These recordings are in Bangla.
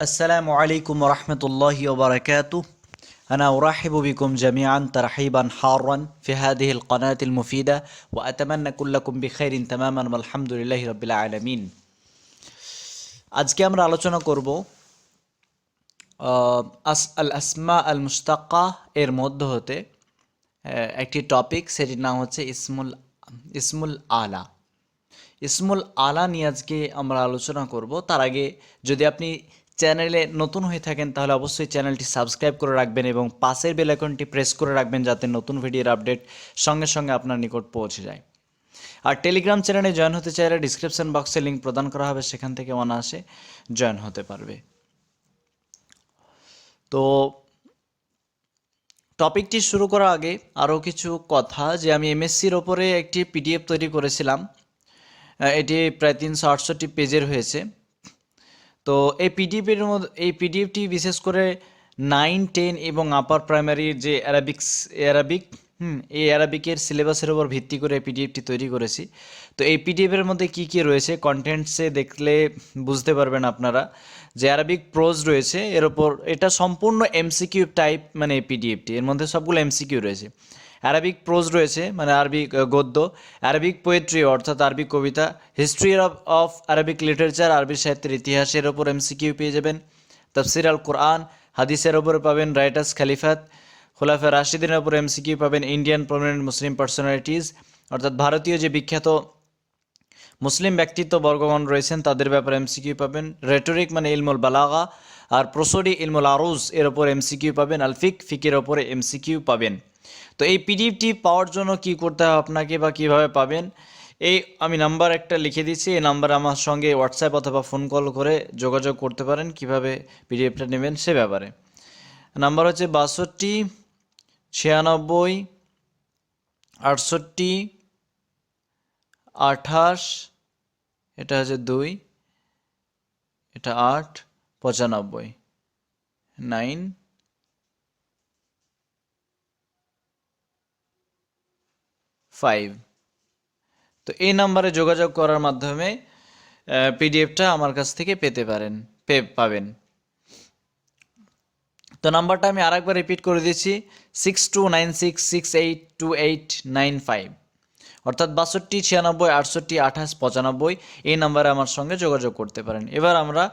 السلام عليكم ورحمة الله وبركاته أنا أرحب بكم جميعا ترحيبا حارا في هذه القناة المفيدة وأتمنى كلكم بخير تماما والحمد لله رب العالمين আজকে আমরা আলোচনা করব আহ, আস আল আসমা আল মুস্তাক্কা এর মধ্য হতে আহ, একটি টপিক সেটির নাম হচ্ছে ইসমুল ইসমুল আলা ইসমুল আলা নিয়ে আজকে আমরা আলোচনা করব তার আগে যদি আপনি চ্যানেলে নতুন হয়ে থাকেন, তাহলে অবশ্যই চ্যানেলটি সাবস্ক্রাইব করে রাখবেন এবং পাশের বেল আইকনটি প্রেস করে রাখবেন যাতে নতুন ভিডিওর আপডেট সঙ্গে সঙ্গে আপনার নিকট পৌঁছে যায়। আর টেলিগ্রাম চ্যানেলে জয়েন হতে চাইলে ডিসক্রিপশন বক্সে লিঙ্ক প্রদান করা হবে, সেখান থেকে অনায়াসে জয়েন হতে পারবে। তো টপিকটি শুরু করার আগে আরও কিছু কথা, যে আমি এমএসসির ওপরে একটি পিডিএফ তৈরি করেছিলাম। এটি প্রায় তিনশো আটষট্টি পেজের হয়েছে। তো এই পিডিএফের মধ্যে, এই পিডিএফটি বিশেষ করে নাইন টেন এবং আপার প্রাইমারির যে অ্যারাবিক্স অ্যারাবিক হুম, এই অ্যারাবিকের সিলেবাসের উপর ভিত্তি করে এই পিডিএফটি তৈরি করেছি। তো এই পিডিএফের মধ্যে কি কি রয়েছে কন্টেন্টসে দেখলে বুঝতে পারবেন আপনারা। যে অ্যারাবিক প্রোজ রয়েছে, এর ওপর এটা সম্পূর্ণ এমসিকিউ টাইপ মানে পিডিএফটি এর মধ্যে সবগুলো এমসিকিউ রয়েছে। অ্যারাবিক প্রোজ রয়েছে মানে আরবিক আহ, গদ্য অ্যারাবিক পোয়েট্রি অর্থাৎ আরবি কবিতা history of of Arabic literature আরবি সাহিত্যের ইতিহাসের ওপর এমসিকিউ পেয়ে যাবেন। তফসির আল কোরআন হাদিসের ওপরে পাবেন রাইটার্স খালিফাত খোলাফা রাশিদিনের ওপর এমসিকিউ পাবেন ইন্ডিয়ান প্রমিনেন্ট মুসলিম পার্সোনালিটিস অর্থাৎ ভারতীয় যে বিখ্যাত মুসলিম ব্যক্তিত্ব বর্গগণ রয়েছেন তাদের ব্যাপারে এমসিকিউ পাবেন। রেটোরিক মানে ইলমুল বালাগা আর প্রসরি ইলমুল আরুজ এর ওপর এমসিকিউ পাবেন। আলফিক ফিকের ওপরে এমসিকিউ পাবেন। তো এই পিডিএফটি পাওয়ার জন্য কি করতে হবে আপনাকে বা কীভাবে পাবেন? এই আমি নাম্বার একটা লিখে দিচ্ছি, এই নাম্বারে আমার সঙ্গে হোয়াটসঅ্যাপ অথবা ফোন কল করে যোগাযোগ করতে পারেন, কীভাবে পিডিএফটা নেবেন সে ব্যাপারে। নাম্বার হচ্ছে বাষট্টি, ছিয়ানব্বই, আটষট্টি, আঠাশ, এটা হচ্ছে দুই, এটা আট, পঁচানব্বই নাইন ফাইভ তো এই নাম্বারে যোগাযোগ করার মাধ্যমে পিডিএফটা আমার কাছ থেকে পেতে পারেন, পে, পাবেন। তো নাম্বারটা আমি আরেকবার রিপিট করে দিচ্ছি six two nine six six eight two eight nine five অর্থাৎ বাষট্টি, ছিয়ানব্বই, আটষট্টি, আঠাশ, পঁচানব্বই, এই নাম্বারে আমার সঙ্গে যোগাযোগ করতে পারেন। এবার আমরা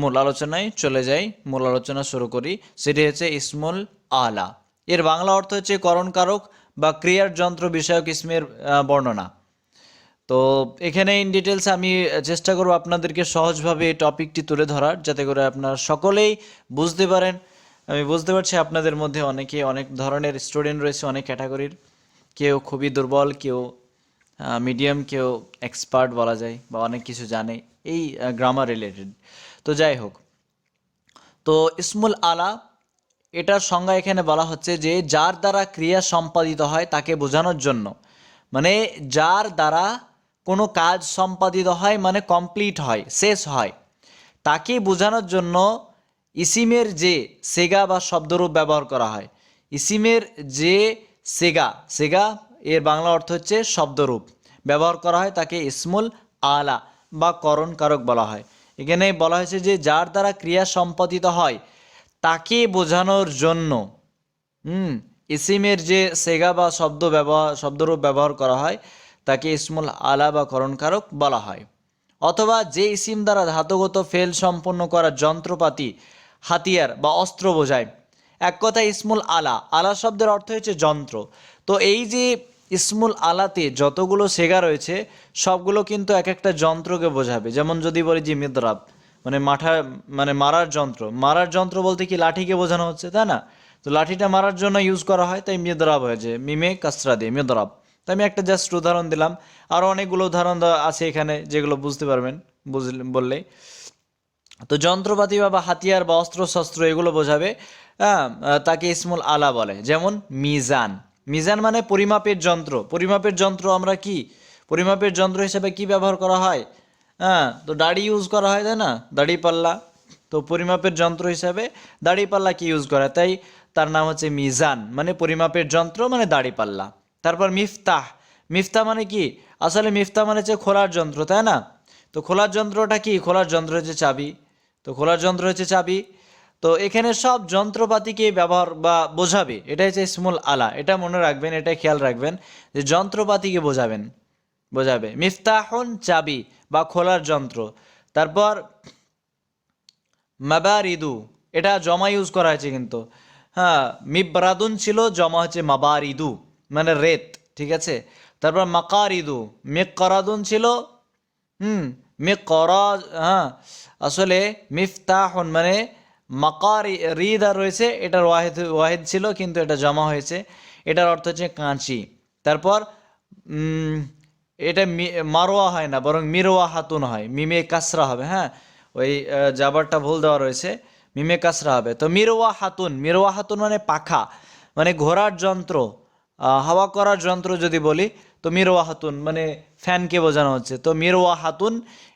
মূল আলোচনায় চলে যাই, মূল আলোচনা শুরু করি, সেটি হচ্ছে ইসমুল আলা। এর বাংলা অর্থ হচ্ছে করণকারক বা ক্রিয়ার যন্ত্র বিষয়ক ইসমের বর্ণনা। তো এখানে ইন ডিটেলস আমি চেষ্টা করব আপনাদেরকে সহজভাবে এই টপিকটি তুলে ধরার, যাতে করে আপনারা সকলেই বুঝতে পারেন। আমি বুঝতে পারছি আপনাদের মধ্যে অনেকে অনেক ধরনের স্টুডেন্ট রয়েছে, অনেক ক্যাটাগরির কেউ খুবই দুর্বল, কেউ মিডিয়াম কেউ এক্সপার্ট বলা যায় বা অনেক কিছু জানে, এই গ্রামার রিলেটেড তো যাই হোক। তো ইসমুল আলা এটার সংজ্ঞা এখানে বলা হচ্ছে যে যার দ্বারা ক্রিয়া সম্পাদিত হয় তাকে বোঝানোর জন্য। মানে যার দ্বারা কোনো কাজ সম্পাদিত হয় মানে কমপ্লিট হয়, শেষ হয়, তাকে বোঝানোর জন্য ইসিমের যে সেগা বা শব্দরূপ ব্যবহার করা হয়। ইসিমের যে সেগা সেগা এর বাংলা অর্থ হচ্ছে শব্দরূপ। ব্যবহার করা হয় তাকে ইসমুল আলা বা করণ কারক বলা হয়। এখানে বলা হয়েছে যে যার দ্বারা ক্রিয়া সম্পাদিত হয় তাকে বোঝানোর জন্য, হুম, ইসিমের যে সেগা বা শব্দ ব্যবহার, শব্দরূপ ব্যবহার করা হয়, তাকে ইসমুল আলা বা করণকারক বলা হয়। অথবা যে ইসিম দ্বারা ধাতুগত ফেল সম্পন্ন করা যন্ত্রপাতি, হাতিয়ার বা অস্ত্র বোঝায়। এক কথায় ইসমুল আলা আলা শব্দের অর্থ হচ্ছে যন্ত্র। তো এই যে ইসমুল আলাতে যতগুলো সেগা রয়েছে, সবগুলো কিন্তু এক একটা যন্ত্রকে বোঝাবে। যেমন যদি বলি যে মিদ্রাব মানে মাঠা মানে মারার যন্ত্র। মারার যন্ত্র বলতে কি লাঠিকে বোঝানো হচ্ছে, তাই না? তো লাঠিটা মারার জন্য ইউজ করা হয়, তাই মিদরাব হয়েছে মিমে কাসরা দিয়ে মিদরাব তো আমি একটা জাস্ট উদাহরণ দিলাম। আরও অনেকগুলো উদাহরণ আছে এখানে, যেগুলো বুঝতে পারবেন, বুঝলে, বললেই। তো যন্ত্রপাতি বা হাতিয়ার বা অস্ত্র শস্ত্র এগুলো বোঝাবে হ্যাঁ তাকে ইসমুল আলা বলে। যেমন মিজান। মিজান মানে পরিমাপের যন্ত্র। পরিমাপের যন্ত্র আমরা কি? পরিমাপের যন্ত্র হিসেবে কি ব্যবহার করা হয়? হ্যাঁ তো দাড়ি ইউজ করা হয়, তাই না? দাড়ি পাল্লা। তো পরিমাপের যন্ত্র হিসাবে দাড়ি পাল্লা কি ইউজ করা? তাই তার নাম হচ্ছে মিজান মানে পরিমাপের যন্ত্র মানে দাড়ি পাল্লা। তারপর মিফতাহ। মিফতাহ মানে কি? আসলে মিফতাহ মানে হচ্ছে খোলার যন্ত্র, তাই না? তো খোলার যন্ত্রটা কি? খোলার যন্ত্র হচ্ছে চাবি। তো খোলার যন্ত্র হচ্ছে চাবি। তো এখানে সব যন্ত্রপাতিকে ব্যবহার বা বোঝাবে? এটা হচ্ছে ইসমুল আলা। এটা মনে রাখবেন এটা খেয়াল রাখবেন যে যন্ত্রপাতিকে বোঝাবেন। বোঝাবে। মিফতাহুন চাবি বা খোলার যন্ত্র। তারপর মাবারিদু, এটা জমা ইউজ করা হয়েছে কিন্তু। হ্যাঁ মিবরাদুন ছিল, জমা হচ্ছে মাবারিদু মানে রেত, ঠিক আছে? তারপর মাকারিদু, মেকরাদুন ছিল, হুম, মেকরা হ্যাঁ আসলে মিফতাহুন মানে মাকারি, রিদা রয়েছে এটার ওয়াহিদ ওয়াহিদ ছিল, কিন্তু এটা জমা হয়েছে। এটার অর্থ হচ্ছে কাঁচি। তারপর এটা মারোয়া হয় না, বরং মিরোয়া হাতুন হয়, মিমে কাসরা হবে হ্যাঁ? ওই জাবারটা ভুল দেওয়া রয়েছে, মিমে কাসরা হবে। তো মিরোয়া হাতুন মিরোয়া হাতুন মানে পাখা মানে ঘোরার যন্ত্র হাওয়া করার যন্ত্র যদি বলি, তো মিরোয়া হাতুন মানে ফ্যানকে বোঝানো হচ্ছে। তো মিরোয়া হাতুন,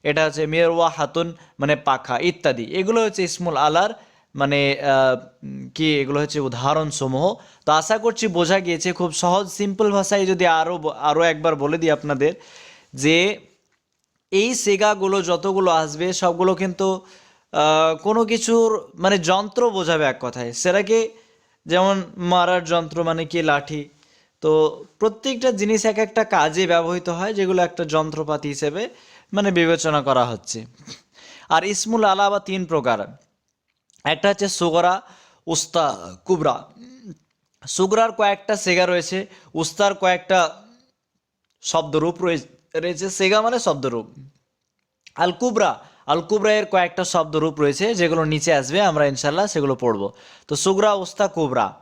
এটা হচ্ছে মিরোয়া হাতুন মানে পাখা, ইত্যাদি। এগুলো হচ্ছে ইসমুল আলার মানে কি এগুলো হচ্ছে উদাহরণ সমূহ তো আশা করছি বোঝা গিয়েছে, খুব সহজ সিম্পল ভাষায় যদি আরও আরও একবার বলে দিই আপনাদের, যে এই সেগাগুলো যতগুলো আসবে, সবগুলো কিন্তু কোনো কিছুর মানে যন্ত্র বোঝাবে এক কথায়। সেটাকে যেমন মারার যন্ত্র মানে কি, লাঠি। তো প্রত্যেকটা জিনিস এক একটা কাজে ব্যবহৃত হয়, যেগুলো একটা যন্ত্রপাতি হিসেবে মানে বিবেচনা করা হচ্ছে। আর ইসমুল আলা বা তিন প্রকার। একটা হচ্ছে সুগরা, উস্তা, কুবরা। সুগরার কয়েকটা সেগা রয়েছে, উস্তার কয়েকটা শব্দরূপ রয়ে- রয়েছে, সেগা মানে শব্দরূপ। আল কুবরা আল কুবরা এর কয়েকটা শব্দরূপ রয়েছে, যেগুলো নিচে আসবে, আমরা ইনশাল্লাহ সেগুলো পড়ব। তো সুগরা, উস্তা, কুবরা।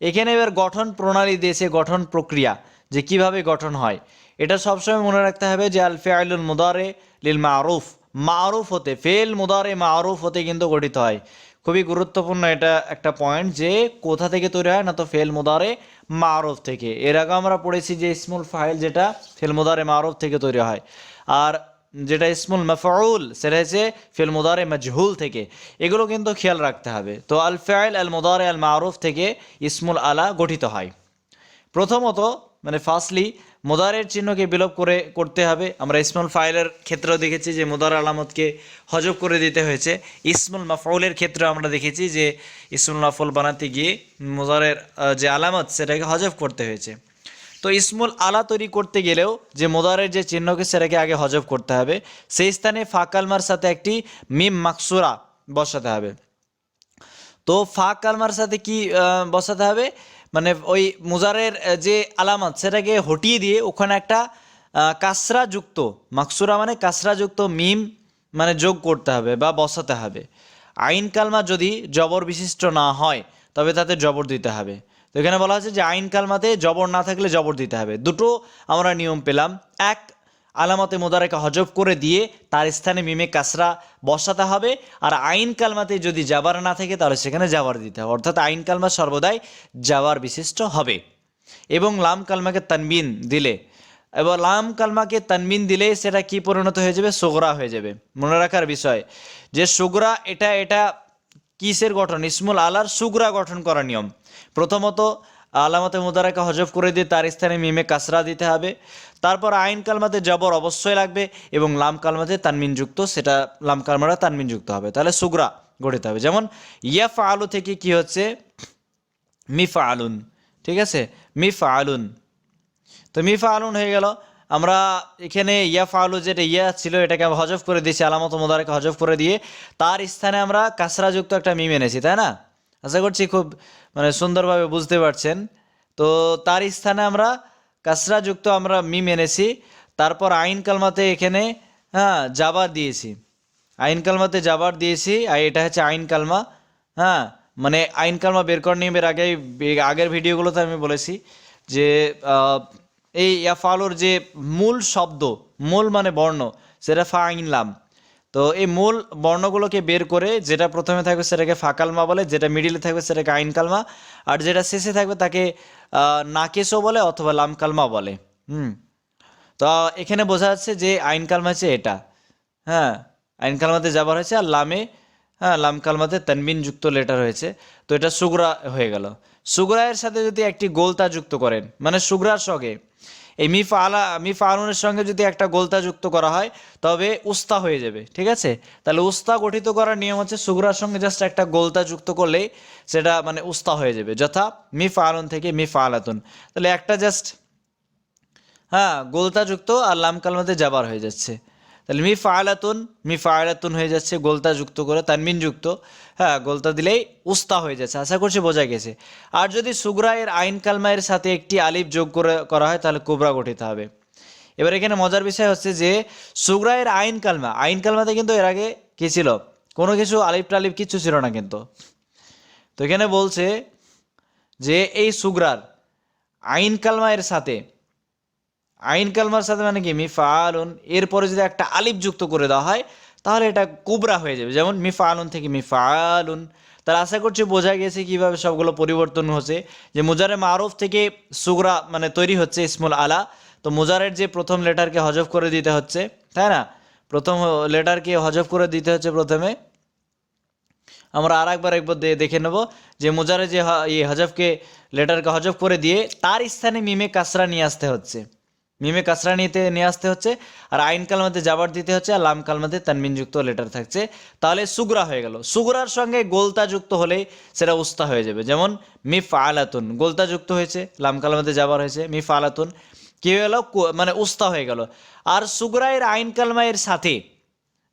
এখানে এবার গঠন প্রণালী দিয়েছে, গঠন প্রক্রিয়া, যে কীভাবে গঠন হয়। এটা সবসময় মনে রাখতে হবে যে আল ফেআলুল মুদারে লিল মারুফ মারুফ হতে, ফেল মুদারে মারুফ হতে কিন্তু গঠিত হয়। খুবই গুরুত্বপূর্ণ এটা একটা পয়েন্ট যে কোথা থেকে তৈরি হয় না তো ফেল মুদারে মারুফ থেকে। এর আগে আমরা পড়েছি যে ইসমুল ফাইল যেটা ফেল মুদারে মারুফ থেকে তৈরি হয়। আর যেটা ইসমুল মাফউল সেটা হচ্ছে ফিল মুদারে মাজহুল থেকে। এগুলো কিন্তু খেয়াল রাখতে হবে। তো আল ফাইল, আল মুদারে, আল মারুফ থেকে ইসমুল আলা গঠিত হয়। প্রথমত মানে ফার্স্টলি মোদারের চিহ্নকে বিলোপ করে করতে হবে। আমরা ইসমুল ফাইলের ক্ষেত্রেও দেখেছি যে মোদার আলামতকে হজব করে দিতে হয়েছে। ইসমুল মাফউলের ক্ষেত্রে আমরা দেখেছি যে ইসমুল মাফউল বানাতে গিয়ে মোদারের যে আলামত, সেটাকে হজব করতে হয়েছে। তো ইসমুল আলা তৈরি করতে গেলেও যে মোদারের যে চিহ্নকে সেটাকে আগে হজব করতে হবে। সেই স্থানে ফাকালমার সাথে একটি মিম মাকসুরা বসাতে হবে। তো ফা কালমার সাথে কি বসাতে হবে? মানে ওই মুজারের যে আলামত, সেটাকে হটিয়ে দিয়ে ওখানে একটা কাসরাযুক্ত কাসরা যুক্ত মাকসুরা মানে কাসরাযুক্ত মিম মানে যোগ করতে হবে বা বসাতে হবে। আইন কালমা যদি জবর বিশিষ্ট না হয়, তবে তাতে জবর দিতে হবে। তো এখানে বলা হচ্ছে যে আইন কালমাতে জবর না থাকলে জবর দিতে হবে। দুটো আমরা নিয়ম পেলাম। এক আলামতে মোদারেকে হজব করে দিয়ে তার স্থানে মিমে কাসরা বসাতে হবে। আর আইন কালমাতে যদি জাবার না থাকে, তাহলে সেখানে জাবার দিতে হবে। অর্থাৎ আইন কালমা সর্বদাই জাবার বিশিষ্ট হবে। এবং লাম কালমাকে তানবিন দিলে এবার লাম কালমাকে তানবিন দিলে সেটা কি পরিণত হয়ে যাবে? সোগরা হয়ে যাবে। মনে রাখার বিষয় যে সুগরা এটা এটা কিসের গঠন? ইসমুল আলার সুগরা গঠন করা নিয়ম। প্রথমত আলামতে মুদারাকে হজব করে দিয়ে তার স্থানে মিমে কাসরা দিতে হবে। তারপর আইন কালমাতে জবর অবশ্যই লাগবে এবং লাম কালমাতে তানমিন যুক্ত সেটা লাম কালমাটা তানমিন যুক্ত হবে। তাহলে সুগরা গঠিত হবে। যেমন ইয়াফ আলু থেকে কি হচ্ছে? মিফা আলুন ঠিক আছে? মিফা আলুন তো মিফা আলুন হয়ে গেল। আমরা এখানে ইয়া ফালু যেটা ইয়া ছিল, এটাকে হজব করে দিয়েছি, আলামত মোদারকে হজব করে দিয়ে। তার স্থানে আমরা কাসরাযুক্ত একটা মিম এনেছি, তাই না? আশা করছি খুব মানে সুন্দরভাবে বুঝতে পারছেন। তো তার স্থানে আমরা কাসরাযুক্ত আমরা মিম এনেছি। তারপর আইন কালমাতে এখানে হ্যাঁ জাবার দিয়েছি। আইন কালমাতে জাবার দিয়েছি। আর এটা হচ্ছে আইন কালমা হ্যাঁ মানে আইন কালমা বের করার নিয়মের আগে আগের ভিডিওগুলোতে আমি বলেছি যে এই ইয়াফালুর যে মূল শব্দ, মূল মানে বর্ণ, সেটা ফা আইন লাম। তো এই মূল বর্ণগুলোকে বের করে যেটা প্রথমে থাকবে সেটাকে ফা কালমা বলে, যেটা মিডিলে থাকবে সেটাকে আইন কালমা, আর যেটা শেষে থাকবে তাকে নাকেশও বলে অথবা লাম কালমা বলে। হুম। তো এখানে বোঝা যাচ্ছে যে আইন কালমা হচ্ছে এটা। হ্যাঁ আইন কালমাতে যাবার হয়েছে আর লামে হ্যাঁ লাম কালমাতে তানবিন যুক্ত লেটার হয়েছে। তো এটা সুগরা হয়ে গেল। সুগরায়ের সাথে যদি একটি গোলতা যুক্ত করেন মানে সুগরার সঙ্গে এই মিফ আলা, মিফ আলুনের সঙ্গে যদি একটা গোলতা যুক্ত করা হয়, তবে উস্তা হয়ে যাবে, ঠিক আছে? তাহলে উস্তা গঠিত করার নিয়ম হচ্ছে সুগরার সঙ্গে জাস্ট একটা গোলতা যুক্ত করলেই সেটা মানে উস্তা হয়ে যাবে, যথা মিফ আলুন থেকে মিফ আলাতুন। তাহলে একটা জাস্ট হ্যাঁ গোলতা যুক্ত আর লাম কালমাতে যাবার হয়ে যাচ্ছে। তাহলে মি ফায়ালাতুন মি ফায়ালাতুন হয়ে যাচ্ছে গোলতা যুক্ত করে, তানমিন যুক্ত। হ্যাঁ গোলতা দিলেই উস্তা হয়ে যাচ্ছে। আশা করছি বোঝা গেছে। আর যদি সুগরা এর আইন কালমায়ের সাথে একটি আলিফ যোগ করে, করা হয়, তাহলে কোবরা গঠিত হবে। এবার এখানে মজার বিষয় হচ্ছে যে, সুগরা এর আইন কালমা, আইন কালমাতে কিন্তু এর আগে কি ছিল? কোনো কিছু আলিফ টালিফ কিচ্ছু ছিল না কিন্তু। তো এখানে বলছে যে, এই সুগরার আইন কালমা এর সাথে আইন কালমার সাথে মানে কি? মিফালুন, এরপরে যদি একটা আলিফ যুক্ত করে দেওয়া হয়, তাহলে এটা কুবরা হয়ে যাবে। যেমন মিফালুন থেকে মিফালুন। তার আশা করছি বোঝা গেছে কীভাবে সবগুলো পরিবর্তন হচ্ছে। যে মুজারে মারুফ থেকে সুগরা মানে তৈরি হচ্ছে ইসমুল আলা। তো মুজারের যে প্রথম লেটারকে হজব করে দিতে হচ্ছে, তাই না? প্রথম লেটারকে হজব করে দিতে হচ্ছে প্রথমে। আমরা আর একবার একবার দেখে নেব যে মুজারে যে ইয়ে হজফকে, লেটারকে হজব করে দিয়ে, তার স্থানে মিমে কাসরা নিয়ে আসতে হচ্ছে। মিমে কাসরা নিতে নিয়ে আসতে হচ্ছে, আর আইন কালমাতে জাবার দিতে হচ্ছে, আর লাম কালমাতে তানমিনযুক্ত লেটার থাকছে। তাহলে সুগরা হয়ে গেল। সুগরার সঙ্গে গোলতা যুক্ত হলে সেটা উস্তা হয়ে যাবে। যেমন মিফ আলাতুন গোলতা যুক্ত হয়েছে, লাম কালমাতে জাবার হয়েছে মিফ আলাতুন কী হয়ে গেল? মানে উস্তা হয়ে গেল। আর সুগরায়ের আইন কালমায়ের সাথে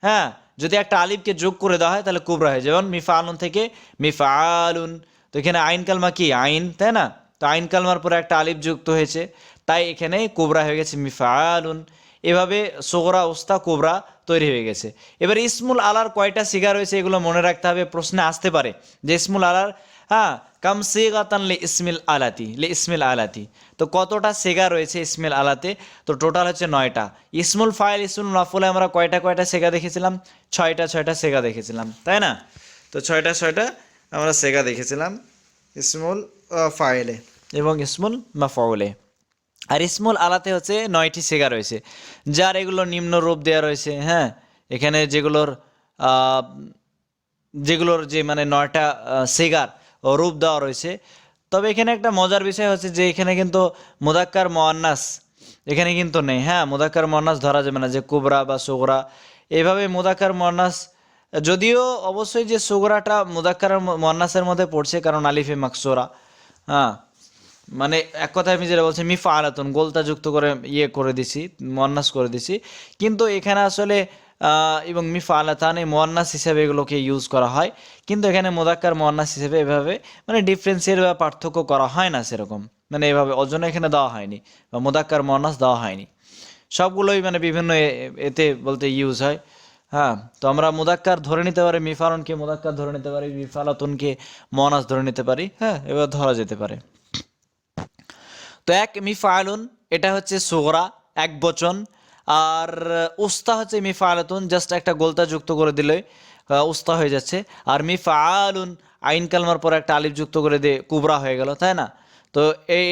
হ্যাঁ যদি একটা আলিফকে যোগ করে দেওয়া হয়, তাহলে কুবরা হয় যেমন মিফা আলুন থেকে মিফা আলুন তো এখানে আইন কালমা কি? আইন, তাই না? তো আইন কালমার পরে একটা আলিফ যুক্ত হয়েছে। তাই এখানে কুবরা হয়ে গেছে মিফা আলুন এভাবে সোগরা উস্তা কুবরা তৈরি হয়ে গেছে। এবার ইসমুল আলার কয়টা সিগা রয়েছে এগুলো মনে রাখতে হবে, প্রশ্নে আসতে পারে। যে ইসমুল আলার হ্যাঁ কাম সেগাতান লে ইসমিল আলাতি, লে ইসমিল আলাতি। তো কতটা সেগা রয়েছে ইসমিল আলাতে? তো টোটাল হচ্ছে নয়টা। ইসমুল ফাইল, ইসমুল নফলে আমরা কয়টা কয়টা সেগা দেখেছিলাম? ছয়টা ছয়টা সেগা দেখেছিলাম, তাই না? তো ছয়টা ছয়টা আমরা সেগা দেখেছিলাম ইসমুল ফাইলে। এবং ইসমুল মাফাউলে। আর ইসমুল আলাতে হচ্ছে নয়টি সেগা রয়েছে, যার এগুলো নিম্ন রূপ দেওয়া রয়েছে হ্যাঁ? এখানে যেগুলোর যেগুলোর যে মানে নয়টা সেগার রূপ দেওয়া রয়েছে। তবে এখানে একটা মজার বিষয় হচ্ছে যে এখানে কিন্তু মোদাক্কার মোয়ান্নাস এখানে কিন্তু নেই হ্যাঁ? মুদাক্কার মোয়ান্নাস ধরা যাবে না যে কুবরা বা সুগরা। এভাবে মুদাক্কার মোয়ান্নাস, যদিও অবশ্যই যে সুগরাটা মোদাক্কার মোয়ান্নাসের মধ্যে পড়ছে, কারণ আলিফে মাকসোরা হ্যাঁ? মানে এক কথায় আমি যেটা বলছি মিফা আলাতুন গোলতা যুক্ত করে ইয়ে করে দিছি, মোয়ান্নাস করে দিছি। কিন্তু এখানে আসলে এবং মিফা আলাতান এই মোয়ান্নাস হিসেবে এগুলোকে ইউজ করা হয়। কিন্তু এখানে মোদাক্কার মোয়ান্নাস হিসেবে এভাবে মানে ডিফারেন্সের বা পার্থক্য করা হয় না সেরকম। মানে এভাবে ওজন্য এখানে দেওয়া হয়নি, বা মোদাক্কার মোয়ান্নাস দেওয়া হয়নি। সবগুলোই মানে বিভিন্ন এতে বলতে ইউজ হয়। হ্যাঁ তো আমরা মুদাক্কার ধরে নিতে পারি মিফালনকে মুদাক্কার ধরে নিতে পারি মিফালাতুনকে মনাস ধরে নিতে পারি। হ্যাঁ এবার ধরা যেতে পারে। তো এক মিফালুন, এটা হচ্ছে সোগরা, এক বচন। আর উস্তা হচ্ছে মিফালাতুন জাস্ট একটা গোলতা যুক্ত করে দিলে উস্তা হয়ে যাচ্ছে। আর মিফালুন, আইন কালমার পর একটা আলিফ যুক্ত করে দিয়ে কুবরা হয়ে গেল, তাই না? তো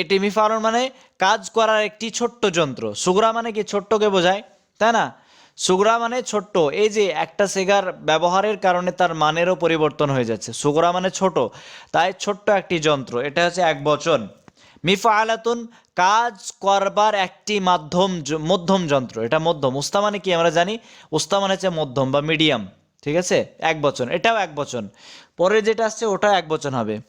এটি মিফালুন মানে কাজ করার একটি ছোট্ট যন্ত্র। সুগরা মানে কি? ছোট্টকে বোঝায়, তাই না? সুগরা মানে ছোট্ট। এই যে একটা সেগার ব্যবহারের কারণে তার মানেরও পরিবর্তন হয়ে যাচ্ছে। সুগরা মানে ছোট, তাই ছোট্ট একটি যন্ত্র। এটা হচ্ছে এক বচন। মিফালাতুন কাজ করবার একটি মাধ্যম মধ্যম যন্ত্র। এটা মধ্যম। উস্তা মানে কি আমরা জানি? উস্তা মানে হচ্ছে মধ্যম বা মিডিয়াম। ঠিক আছে? এক বচন। এটাও এক বচন। পরে যেটা আসছে, ওটাও এক বচন হবে।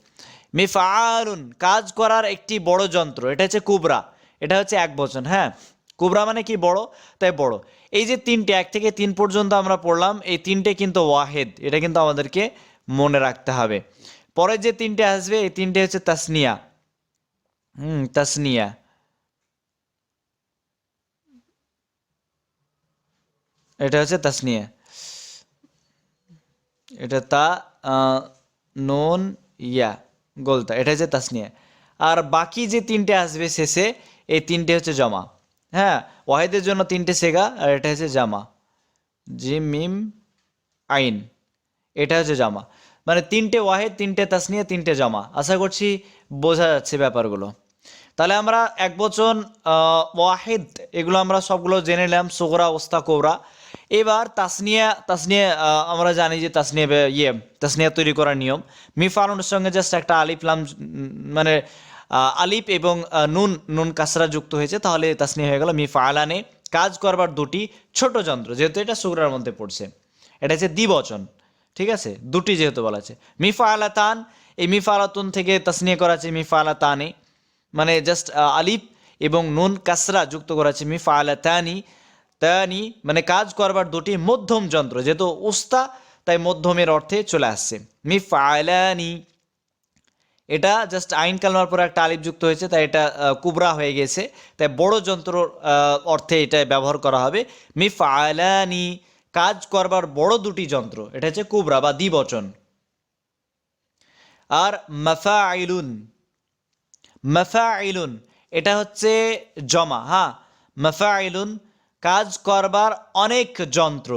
মিফালুন কাজ করার একটি বড় যন্ত্র। এটা হচ্ছে কুবরা। এটা হচ্ছে এক বচন। হ্যাঁ? কুবরা মানে কি? বড়? তাই বড়। এই যে তিনটে, এক থেকে তিন পর্যন্ত আমরা পড়লাম, এই তিনটে কিন্তু ওয়াহেদ। এটা কিন্তু আমাদেরকে মনে রাখতে হবে। পরের যে তিনটে আসবে, এই তিনটে হচ্ছে তাসনিয়া। হুম, তাসনিয়া। এটা হচ্ছে তাসনিয়া। এটা তা নুন, ইয়া, গোলতা, এটা হচ্ছে তাসনিয়া। আর বাকি যে তিনটে আসবে শেষে, এই তিনটে হচ্ছে জমা। হ্যাঁ ওয়াহেদের জন্য তিনটে সেগা, আর এটা হচ্ছে জামা। জিম মিম, আইন। এটা হচ্ছে জামা। মানে তিনটে ওয়াহেদ, তিনটে তাসনিয়া, তিনটে জামা। আশা করছি বোঝা যাচ্ছে ব্যাপারগুলো। তাহলে আমরা এক বচন ওয়াহেদ এগুলো আমরা সবগুলো জেনে নিলাম সোগরা ওস্তা কোবরা। এবার তাসনিয়া তাসনিয়া আমরা জানি যে তাসনিয়া ইয়ে তাসনিয়া তৈরি করার নিয়ম। মিফালনের সঙ্গে জাস্ট একটা আলিফলাম মানে আহ, আলিফ এবং নুন নুন কাসরা যুক্ত হয়েছে তাহলে তাসনিয়া হয়ে গেল মি ফালানে কাজ করবার দুটি ছোট যন্ত্র যেহেতু এটা সুগরার মধ্যে পড়ছে। এটা হচ্ছে দ্বিবচন ঠিক আছে? দুটি যেহেতু বলা আছে। মিফা আলাতান এই মিফা আলাতুন থেকে তাসনিয়া করা আছে মিফা আলাতানে মানে জাস্ট আলিফ এবং নুন কাসরা যুক্ত করা আছে মিফা আলাতানি তানি মানে কাজ করবার দুটি মধ্যম যন্ত্র, যেহেতু উস্তা, তাই মধ্যমের অর্থে চলে আসছে। মি আলানি এটা জাস্ট আইন কালমার পরে একটা আলিফ যুক্ত হয়েছে, তাই এটা কুবরা হয়ে গেছে, তাই বড় যন্ত্র অর্থে এটা ব্যবহার করা হবে। মি আলানি কাজ করবার বড় দুটি যন্ত্র, এটা হচ্ছে কুবরা বা দ্বিবচন। আর মাফা আইলুন মাফা আইলুন এটা হচ্ছে জমা হ্যাঁ? মাফা আইলুন কাজ করবার অনেক যন্ত্র,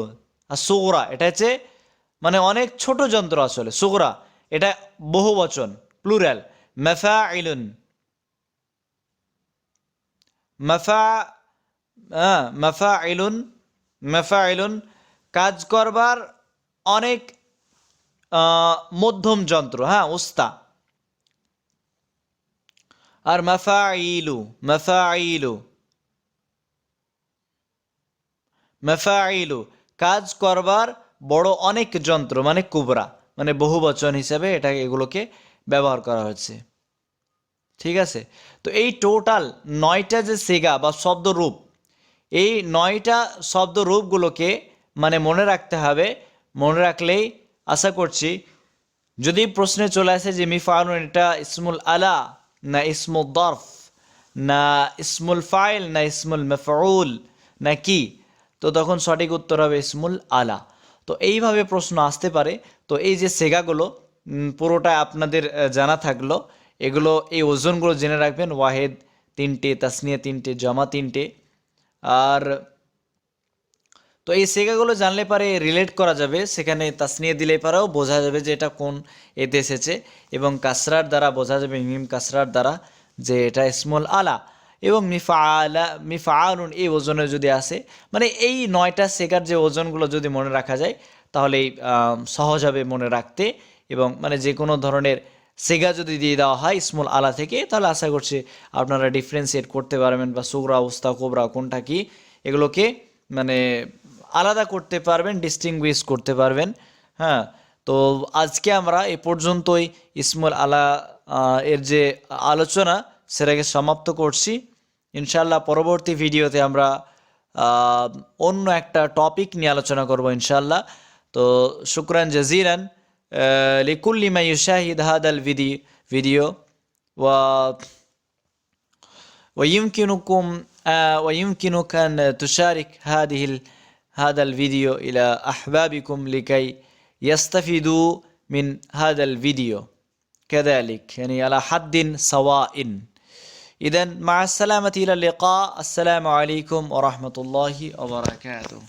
আর সুগরা, এটা হচ্ছে মানে অনেক ছোট যন্ত্র আসলে, সুগরা, এটা বহু বচন প্লুরাল মাফা আইলুন মাফা মাফা আইলুন কাজ করবার অনেক মধ্যম যন্ত্র হ্যাঁ উস্তা আর মাফাইলু মাফাইলু মাফাইলু কাজ করবার বড় অনেক যন্ত্র মানে কুবরা মানে বহু বচন হিসেবে এটা এগুলোকে ব্যবহার করা হচ্ছে। ঠিক আছে? তো এই টোটাল নয়টা যে সেগা বা শব্দরূপ, এই নয়টা শব্দরূপগুলোকে মানে মনে রাখতে হবে, মনে রাখলেই আশা করছি যদি প্রশ্নে চলে আসে যে মিফাউন এটা ইসমুল আলা না ইসমুল দরফ না ইসমুল ফাইল না ইসমুল মেফাউল না কি তো তখন সঠিক উত্তর হবে ইসমুল আলা। তো এইভাবে প্রশ্ন আসতে পারে। তো এই যে সেগাগুলো পুরোটা আপনাদের জানা থাকল। এগুলো এই ওজনগুলো জেনে রাখবেন। ওয়াহেদ তিনটে, তাসনিয়া তিনটে, জমা তিনটে। আর তো এই সেগাগুলো জানলে পারে রিলেট করা যাবে। সেখানে তাসনিয়া দিলে পারেও বোঝা যাবে যে এটা কোন এতে এসেছে এবং কাসরার দ্বারা বোঝা যাবে মিম কাসরার দ্বারা যে এটা স্মল আলা এবং মিফা আলা মিফা আলুন এই ওজনে যদি আসে মানে এই নয়টা সেগার যে ওজনগুলো যদি মনে রাখা যায় তাহলে আহ, সহজ হবে মনে রাখতে এবং মানে যে কোনো ধরনের সেগা যদি দিয়ে দেওয়া হয় স্মল আলা থেকে তাহলে আশা করছি আপনারা ডিফারেন্সিয়েট করতে পারবেন বা সুগরা অবস্থা কোবরা কোনটা কি এগুলোকে মানে আলাদা করতে পারবেন ডিস্টিংগুইশ করতে পারবেন হ্যাঁ তো আজকে আমরা এ পর্যন্তই ইসমুল আলা আহ, এর যে আলোচনা সেটাকে সমাপ্ত করছি ইনশাল্লাহ পরবর্তী ভিডিওতে আমরা আহ, অন্য একটা টপিক নিয়ে আলোচনা করব ইনশাল্লাহ তো শুক্রান জাজিরান লিকুল্লি মা ইউশাহিদ হাদাল ভিডিও ভিডিও ওয়া ويمكنكم آه، ويمكنك أن تشارك هذه ال- هذا الفيديو إلى أحبابكم لكي يستفيدوا من هذا الفيديو. كذلك يعني على حد سواء. إذا مع السلامة إلى اللقاء. السلام عليكم ورحمة الله وبركاته.